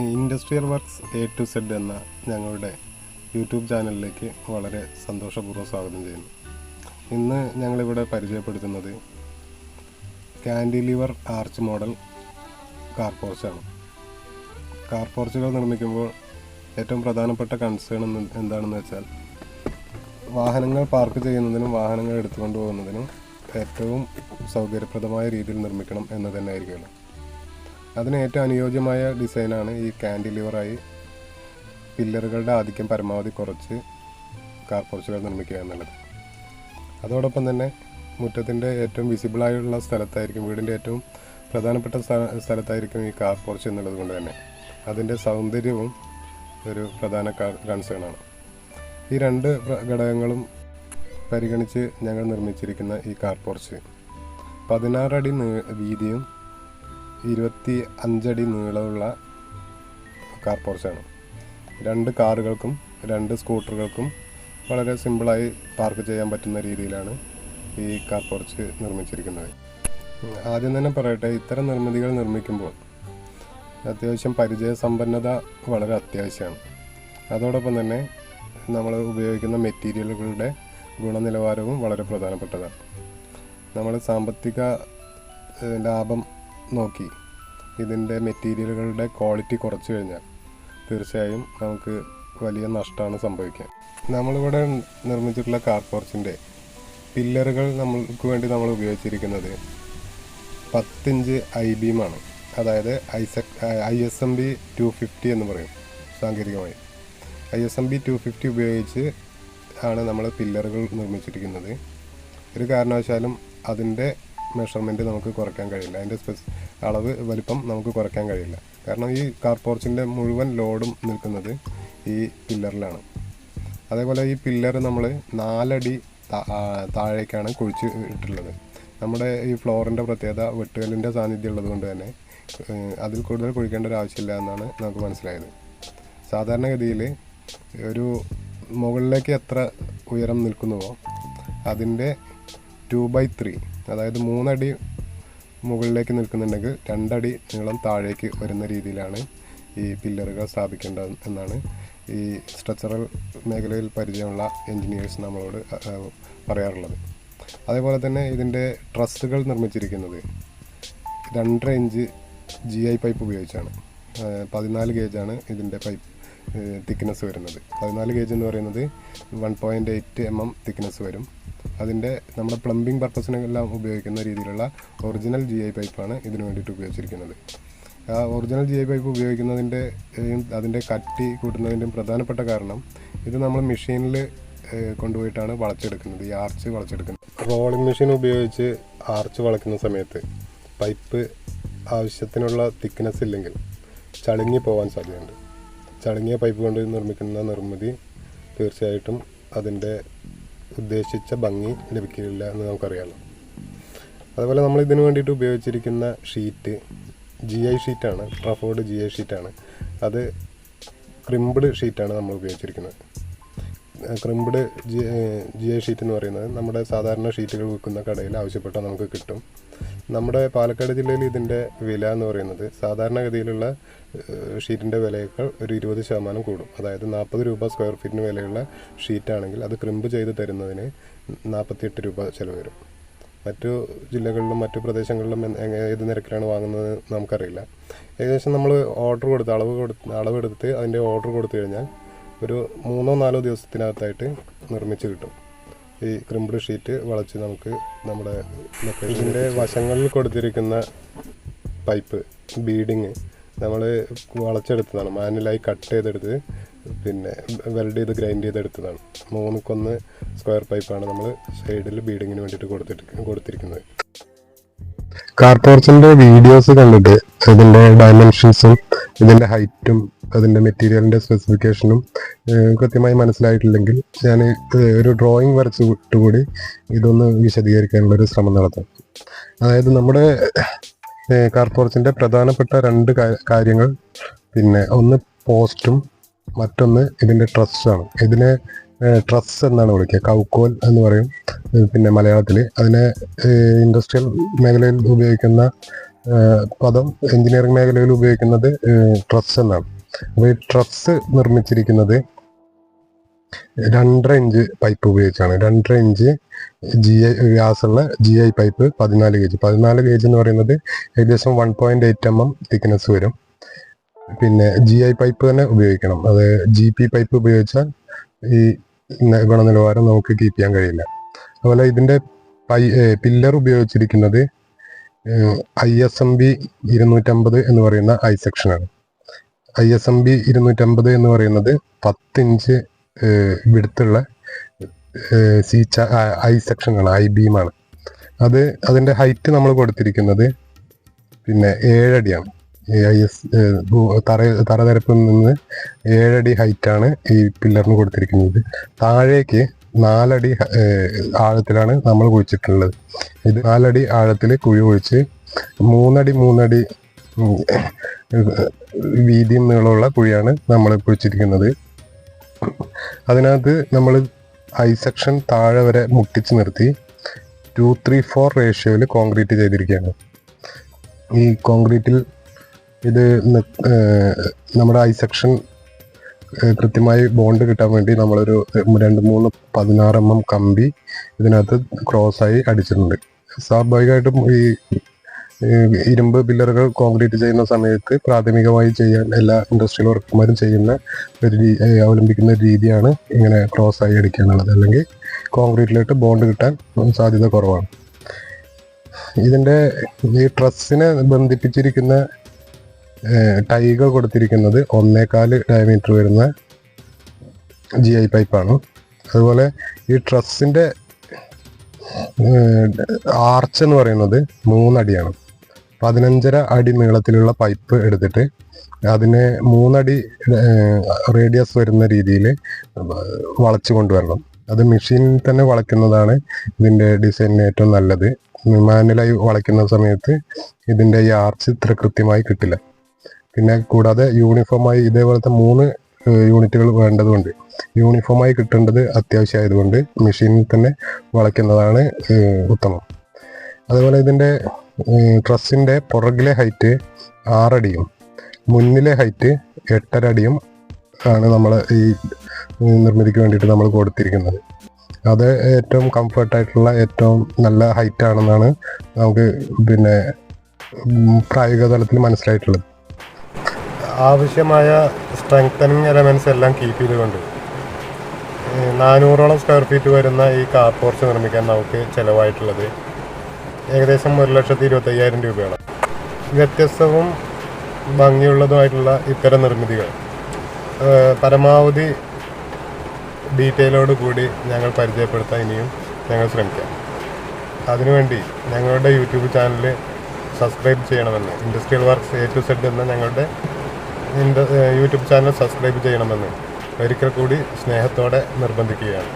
Industrial works A to Z എന്ന ഞങ്ങളുടെ YouTube ചാനലിലേക്ക് വളരെ സന്തോഷപൂർവം സ്വാഗതം ചെയ്യുന്നു. ഇന്ന് ഞങ്ങളിവിടെ പരിചയപ്പെടുത്തുന്നത് കാൻഡിലിവർ ആർച്ച് മോഡൽ കാർ പോർച്ചാണ്. കാർ പോർച്ചുകൾ നിർമ്മിക്കുമ്പോൾ ഏറ്റവും പ്രധാനപ്പെട്ട കൺസേൺ എന്താണെന്ന് വെച്ചാൽ വാഹനങ്ങൾ പാർക്ക് ചെയ്യുന്നതിനും വാഹനങ്ങൾ എടുത്തുകൊണ്ട് പോകുന്നതിനും ഏറ്റവും സൗകര്യപ്രദമായ രീതിയിൽ നിർമ്മിക്കണം എന്ന് തന്നെ ആയിരിക്കുമല്ലോ അതിന് ഏറ്റവും അനുയോജ്യമായ ഡിസൈനാണ് ഈ കാൻഡിലിവറായി. പില്ലറുകളുടെ ആധിക്യം പരമാവധി കുറച്ച് കാർപ്പുറച്ചുകൾ നിർമ്മിക്കുക എന്നുള്ളത്. അതോടൊപ്പം തന്നെ മുറ്റത്തിന്റെ ഏറ്റവും വിസിബിളായുള്ള സ്ഥലത്തായിരിക്കും വീടിന്റെ ഏറ്റവും പ്രധാനപ്പെട്ട സ്ഥ- സ്ഥലത്തായിരിക്കും ഈ കാർപ്പുറച്ച് പോർച്ച് എന്നുള്ളത് കൊണ്ട് തന്നെ. അതിന്റെ സൗന്ദര്യവും ഒരു പ്രധാന കൺസേണാണ്. ഈ രണ്ട് ഘടകങ്ങളും പരിഗണിച്ച് ഞങ്ങൾ നിർമ്മിച്ചിരിക്കുന്ന ഈ കാർപ്പുറച്ച് പോർച്ച്. പതിനാറടി വീതിയും ഇരുപത്തി അഞ്ചടി നീളമുള്ള കാർ പോർച്ചാണ് രണ്ട് കാറുകൾക്കും രണ്ട് സ്കൂട്ടറുകൾക്കും വളരെ സിമ്പിളായി പാർക്ക് ചെയ്യാൻ പറ്റുന്ന രീതിയിലാണ് ഈ കാർ പോർച്ച് നിർമ്മിച്ചിരിക്കുന്നത്. ആദ്യം തന്നെ പറയട്ടെ ഇത്തരം നിർമ്മിതികൾ നിർമ്മിക്കുമ്പോൾ അത്യാവശ്യം പരിചയസമ്പന്നത വളരെ അത്യാവശ്യമാണ്. അതോടൊപ്പം തന്നെ നമ്മൾ ഉപയോഗിക്കുന്ന മെറ്റീരിയലുകളുടെ ഗുണനിലവാരവും വളരെ പ്രധാനപ്പെട്ടതാണ്. നമ്മൾ സാമ്പത്തിക ലാഭം നോക്കി ഇതിന്റെ മെറ്റീരിയലുകളുടെ ക്വാളിറ്റി കുറച്ച് കഴിഞ്ഞാൽ തീർച്ചയായും നമുക്ക് വലിയ നഷ്ടമാണ് സംഭവിക്കുക നമ്മളിവിടെ നിർമ്മിച്ചിട്ടുള്ള കാർ പോർച്ചിന്റെ പില്ലറുകൾ നമ്മൾക്ക് വേണ്ടി നമ്മൾ ഉപയോഗിച്ചിരിക്കുന്നത് പത്തിഞ്ച് ഐ ബീമാണ് അതായത് Isaac I S M B two fifty എന്ന് പറയും സാങ്കേതികമായി. I S M B two fifty ഉപയോഗിച്ച് ആണ് നമ്മൾ പില്ലറുകൾ നിർമ്മിച്ചിരിക്കുന്നത്. ഒരു കാരണവശാലും അതിന്റെ മെഷർമെന്റ് നമുക്ക് കുറയ്ക്കാൻ കഴിയില്ല. അതിന്റെ സ്പെസ് അളവ് വലിപ്പം നമുക്ക് കുറയ്ക്കാൻ കഴിയില്ല. കാരണം ഈ കാർ പോർച്ചിന്റെ മുഴുവൻ ലോഡും നിൽക്കുന്നത് ഈ പില്ലറിലാണ്. അതേപോലെ ഈ പില്ലർ നമ്മൾ നാലടി താഴേക്കാണ് കുഴിച്ച് ഇട്ടുള്ളത് നമ്മുടെ ഈ ഫ്ലോറിന്റെ പ്രത്യേകത വെട്ടുകല്ലിന്റെ സാന്നിധ്യം ഉള്ളത് കൊണ്ട് തന്നെ അതിൽ കൂടുതൽ കുഴിക്കേണ്ട ഒരു ആവശ്യമില്ല എന്നാണ് നമുക്ക് മനസ്സിലായത്. സാധാരണഗതിയിൽ ഒരു മുകളിലേക്ക് എത്ര ഉയരം നിൽക്കുന്നുവോ അതിന്റെ ടു ബൈ ത്രീ അതായത് മൂന്നടി മുകളിലേക്ക് നിൽക്കുന്നുണ്ടെങ്കിൽ രണ്ടടി നീളം താഴേക്ക് വരുന്ന രീതിയിലാണ് ഈ പില്ലറുകൾ സ്ഥാപിക്കേണ്ടത് എന്നാണ് ഈ സ്ട്രക്ചറൽ മേഖലയിൽ പരിചയമുള്ള എൻജിനീയേഴ്സ് നമ്മളോട് പറയാറുള്ളത്. അതേപോലെ തന്നെ ഇതിന്റെ ട്രസ്സുകൾ നിർമ്മിച്ചിരിക്കുന്നത് രണ്ടര ഇഞ്ച് ജി ഐ പൈപ്പ് ഉപയോഗിച്ചാണ്. പതിനാല് ഗേജാണ് ഇതിന്റെ പൈപ്പ് തിക്നെസ് വരുന്നത്. പതിനാല് ഗേജ് എന്ന് പറയുന്നത് one point eight M M thickness വരും. അതിന്റെ നമ്മുടെ പ്ലംബിംഗ് പർപ്പസിനെല്ലാം ഉപയോഗിക്കുന്ന രീതിയിലുള്ള ഒറിജിനൽ ജി ഐ പൈപ്പാണ് ഇതിനു വേണ്ടിയിട്ട് ഉപയോഗിച്ചിരിക്കുന്നത്. ആ ഒറിജിനൽ ജി ഐ പൈപ്പ് ഉപയോഗിക്കുന്നതിന്റെ അതിന്റെ കട്ടി കൂട്ടുന്നതിന്റെയും പ്രധാനപ്പെട്ട കാരണം ഇത് നമ്മൾ മെഷീനിൽ കൊണ്ടുപോയിട്ടാണ് വളച്ചെടുക്കുന്നത്. ഈ ആർച്ച് വളച്ചെടുക്കുന്നത്. റോളിംഗ് മെഷീൻ ഉപയോഗിച്ച് ആർച്ച് വളയ്ക്കുന്ന സമയത്ത് പൈപ്പ് ആവശ്യത്തിനുള്ള തിക്നെസ് ഇല്ലെങ്കിൽ ചളുങ്ങി പോകാൻ സാധ്യതയുണ്ട്. ചളുങ്ങിയ പൈപ്പ് കൊണ്ട് നിർമ്മിക്കുന്ന നിർമ്മിതി തീർച്ചയായിട്ടും അതിന്റെ ഉദ്ദേശിച്ച ഭംഗി ലഭിക്കില്ല എന്ന് നമുക്കറിയാമല്ലോ അതുപോലെ നമ്മൾ ഇതിനു വേണ്ടിയിട്ട് ഉപയോഗിച്ചിരിക്കുന്ന ഷീറ്റ് ജി ഐ ഷീറ്റാണ് ട്രഫോർഡ് ജി ഐ ഷീറ്റാണ്. അത് ക്രിംബ്ഡ് ഷീറ്റാണ് നമ്മൾ ഉപയോഗിച്ചിരിക്കുന്നത്. Crimped G G I sheet എന്ന് പറയുന്നത് നമ്മുടെ സാധാരണ ഷീറ്റുകൾ വിൽക്കുന്ന കടയിൽ ആവശ്യപ്പെട്ടാൽ നമുക്ക് കിട്ടും. നമ്മുടെ പാലക്കാട് ജില്ലയിൽ ഇതിന്റെ വില എന്ന് പറയുന്നത് സാധാരണഗതിയിലുള്ള ഷീറ്റിന്റെ വിലയേക്കാൾ ഒരു ഇരുപത് ശതമാനം കൂടും. അതായത് നാൽപ്പത് രൂപ സ്ക്വയർ ഫീറ്റിന് വിലയുള്ള ഷീറ്റാണെങ്കിൽ അത് ക്രിമ്പ് ചെയ്ത് തരുന്നതിന് നാൽപ്പത്തിയെട്ട് രൂപ ചിലവ് വരും. മറ്റു ജില്ലകളിലും മറ്റു പ്രദേശങ്ങളിലും ഏത് നിരക്കിലാണ് വാങ്ങുന്നത് നമുക്കറിയില്ല. ഏകദേശം നമ്മൾ ഓർഡർ കൊടുത്ത് അളവ് കൊടുത്ത് അളവെടുത്ത് അതിന്റെ ഓർഡർ കൊടുത്തു കഴിഞ്ഞാൽ ഒരു മൂന്നോ നാലോ ദിവസത്തിനകത്തായിട്ട് നിർമ്മിച്ച് കിട്ടും. ഈ ക്രിംബിൾ ഷീറ്റ് വളച്ച് നമുക്ക് നമ്മുടെ ലൊക്കേഷന്റെ വശങ്ങളിൽ കൊടുത്തിരിക്കുന്ന പൈപ്പ് ബീഡിങ് നമ്മൾ വളച്ചെടുത്തതാണ്. മാനുവലായി കട്ട് ചെയ്തെടുത്ത് പിന്നെ വെൽഡ് ചെയ്ത് ഗ്രൈൻഡ് ചെയ്തെടുത്തതാണ്. മൂന്നുക്കൊന്ന് സ്ക്വയർ പൈപ്പാണ് നമ്മൾ സൈഡിൽ ബീഡിങ്ങിന് വേണ്ടിയിട്ട് കൊടുത്തിട്ട് കൊടുത്തിരിക്കുന്നത്. കാർ വീഡിയോസ് കണ്ടിട്ട് ഇതിന്റെ ഡയമെൻഷൻസും ഇതിന്റെ ഹൈറ്റും അതിന്റെ മെറ്റീരിയലിന്റെ സ്പെസിഫിക്കേഷനും കൃത്യമായി മനസ്സിലായിട്ടില്ലെങ്കിൽ ഞാൻ ഒരു ഡ്രോയിങ് വരച്ചുകൂടി ഇതൊന്ന് വിശദീകരിക്കാനുള്ള ഒരു ശ്രമം നടത്താം. അതായത് നമ്മുടെ കാർപ്പോറച്ചിന്റെ പ്രധാനപ്പെട്ട രണ്ട് കാര്യങ്ങൾ പിന്നെ ഒന്ന് പോസ്റ്റും മറ്റൊന്ന് ഇതിന്റെ ട്രസ്സാണ് ഇതിനെ ട്രസ് എന്നാണ് വിളിക്കുക. കൗക്കോൽ എന്ന് പറയും പിന്നെ മലയാളത്തിൽ അതിനെ ഇൻഡസ്ട്രിയൽ മേഖലയിൽ ഉപയോഗിക്കുന്ന പദം എഞ്ചിനീയറിംഗ് മേഖലയിൽ ഉപയോഗിക്കുന്നത് ട്രസ് എന്നാണ്. അപ്പോൾ ട്രസ് നിർമ്മിച്ചിരിക്കുന്നത് രണ്ടര ഇഞ്ച് പൈപ്പ് ഉപയോഗിച്ചാണ്. രണ്ടര ഇഞ്ച് ജി ഐ ഗ്യാസുള്ള ജി ഐ പൈപ്പ് പതിനാല് കെ ജി പതിനാല് കെ ജി എന്ന് പറയുന്നത് ഏകദേശം one point eight M M thickness വരും. പിന്നെ ജി ഐ പൈപ്പ് തന്നെ ഉപയോഗിക്കണം. അത് ജി പി പൈപ്പ് ഉപയോഗിച്ചാൽ ഈ ഗുണനിലവാരം നമുക്ക് കീപ്പ് ചെയ്യാൻ കഴിയില്ല. അതുപോലെ ഇതിന്റെ പൈ പില്ലർ ഉപയോഗിച്ചിരിക്കുന്നത് ഐ എസ് എം ബി ഇരുന്നൂറ്റമ്പത് എന്ന് പറയുന്ന ഐ സെക്ഷനാണ് ഐ എസ് എം ബി ഇരുന്നൂറ്റമ്പത് എന്ന് പറയുന്നത് പത്തിഞ്ച് വിടുത്തുള്ള സി ഐ സെക്ഷനാണ് ഐ ബീമാണ്. അത് അതിന്റെ ഹൈറ്റ് നമ്മൾ കൊടുത്തിരിക്കുന്നത് പിന്നെ ഏഴടിയാണ്. ഈ ഐ എസ് തറ തറനിരപ്പിൽ നിന്ന് ഏഴടി ഹൈറ്റാണ് ഈ പില്ലറിന് കൊടുത്തിരിക്കുന്നത്. താഴേക്ക് നാലടി ആഴത്തിലാണ് നമ്മൾ കുഴിച്ചിട്ടുള്ളത്. ഇത് നാലടി ആഴത്തിൽ കുഴി കുഴിച്ച് മൂന്നടി മൂന്നടി വീതിയും നീളമുള്ള കുഴിയാണ് നമ്മൾ കുഴിച്ചിരിക്കുന്നത്. അതിനകത്ത് നമ്മൾ ഐ സെക്ഷൻ താഴെ വരെ മുട്ടിച്ച് നിർത്തി ടു ത്രീ ഫോർ റേഷ്യോയിൽ കോൺക്രീറ്റ് ചെയ്തിരിക്കുകയാണ്. ഈ കോൺക്രീറ്റിൽ ഇത് നമ്മുടെ ഐ സെക്ഷൻ കൃത്യമായി ബോണ്ട് കിട്ടാൻ വേണ്ടി നമ്മളൊരു രണ്ട് മൂന്ന് പതിനാറ് എം എം കമ്പി ഇതിനകത്ത് ആയി അടിച്ചിട്ടുണ്ട്. സ്വാഭാവികമായിട്ടും ഈ ഇരുമ്പ് പില്ലറുകൾ കോൺക്രീറ്റ് ചെയ്യുന്ന സമയത്ത് പ്രാഥമികമായി ചെയ്യാൻ എല്ലാ ഇൻഡസ്ട്രിയൽ വർക്കർമാരും ചെയ്യുന്ന ഒരു അവലംബിക്കുന്ന ഒരു രീതിയാണ് ഇങ്ങനെ ക്രോസ് ആയി അടിക്കുക എന്നുള്ളത് അല്ലെങ്കിൽ കോൺക്രീറ്റിലോട്ട് ബോണ്ട് കിട്ടാൻ സാധ്യത കുറവാണ്. ഇതിന്റെ ഈ ട്രസ്സിനെ ബന്ധിപ്പിച്ചിരിക്കുന്ന ടൈകൾ കൊടുത്തിരിക്കുന്നത് ഒന്നേകാൽ ഡയമീറ്റർ വരുന്ന ജി ഐ പൈപ്പാണ് അതുപോലെ ഈ ട്രസ്സിന്റെ ആർച്ച് എന്ന് പറയുന്നത് മൂന്നടിയാണ്. പതിനഞ്ചര അടി നീളത്തിലുള്ള പൈപ്പ് എടുത്തിട്ട് അതിനെ മൂന്നടി റേഡിയസ് വരുന്ന രീതിയിൽ വളച്ചു കൊണ്ടുവരണം. അത് മെഷീനിൽ തന്നെ വളയ്ക്കുന്നതാണ് ഇതിന്റെ ഡിസൈനിന് ഏറ്റവും നല്ലത്. മാനുവലായി വളയ്ക്കുന്ന സമയത്ത് ഇതിന്റെ ഈ ആർച്ച് ഇത്ര കൃത്യമായി കിട്ടില്ല. പിന്നെ കൂടാതെ യൂണിഫോമായി ഇതേപോലത്തെ മൂന്ന് യൂണിറ്റുകൾ വേണ്ടതുകൊണ്ട് യൂണിഫോമായി കിട്ടേണ്ടത് അത്യാവശ്യമായതുകൊണ്ട് മെഷീനിൽ തന്നെ വളയ്ക്കുന്നതാണ് ഉത്തമം. അതുപോലെ ഇതിന്റെ ട്രസ്സിന്റെ പുറകിലെ ഹൈറ്റ് ആറടിയും മുന്നിലെ ഹൈറ്റ് എട്ടര അടിയും ആണ് നമ്മൾ ഈ നിർമ്മിതിക്ക് വേണ്ടിയിട്ട് നമ്മൾ കൊടുത്തിരിക്കുന്നത്. അത് ഏറ്റവും കംഫർട്ടായിട്ടുള്ള ഏറ്റവും നല്ല ഹൈറ്റ് ആണെന്നാണ് നമുക്ക് പിന്നെ പ്രായോഗിക തലത്തിൽ മനസ്സിലായിട്ടുള്ളത്. ആവശ്യമായ സ്ട്രെങ്തനിങ് എലമെൻസ് എല്ലാം കീപ്പ് ചെയ്തുകൊണ്ട് നാനൂറോളം സ്ക്വയർ ഫീറ്റ് വരുന്ന ഈ കാർ പോർച്ച് നിർമ്മിക്കാൻ നമുക്ക് ചിലവായിട്ടുള്ളത് ഏകദേശം ഒരു ലക്ഷത്തി ഇരുപത്തി അയ്യായിരം രൂപയാണ്. വ്യത്യസ്തവും ഭംഗിയുള്ളതുമായിട്ടുള്ള ഇത്തരം നിർമ്മിതികൾ. പരമാവധി ഡീറ്റെയിലോട് കൂടി ഞങ്ങൾ പരിചയപ്പെടുത്താൻ ഇനിയും ഞങ്ങൾ ശ്രമിക്കാം. അതിനുവേണ്ടി ഞങ്ങളുടെ യൂട്യൂബ് ചാനൽ സബ്സ്ക്രൈബ് ചെയ്യണമെന്ന് industrial works A to Z എന്ന ഞങ്ങളുടെ യൂട്യൂബ് ചാനൽ സബ്സ്ക്രൈബ് ചെയ്യണമെന്ന് ഒരിക്കൽ കൂടി സ്നേഹത്തോടെ നിർബന്ധിക്കുകയാണ്.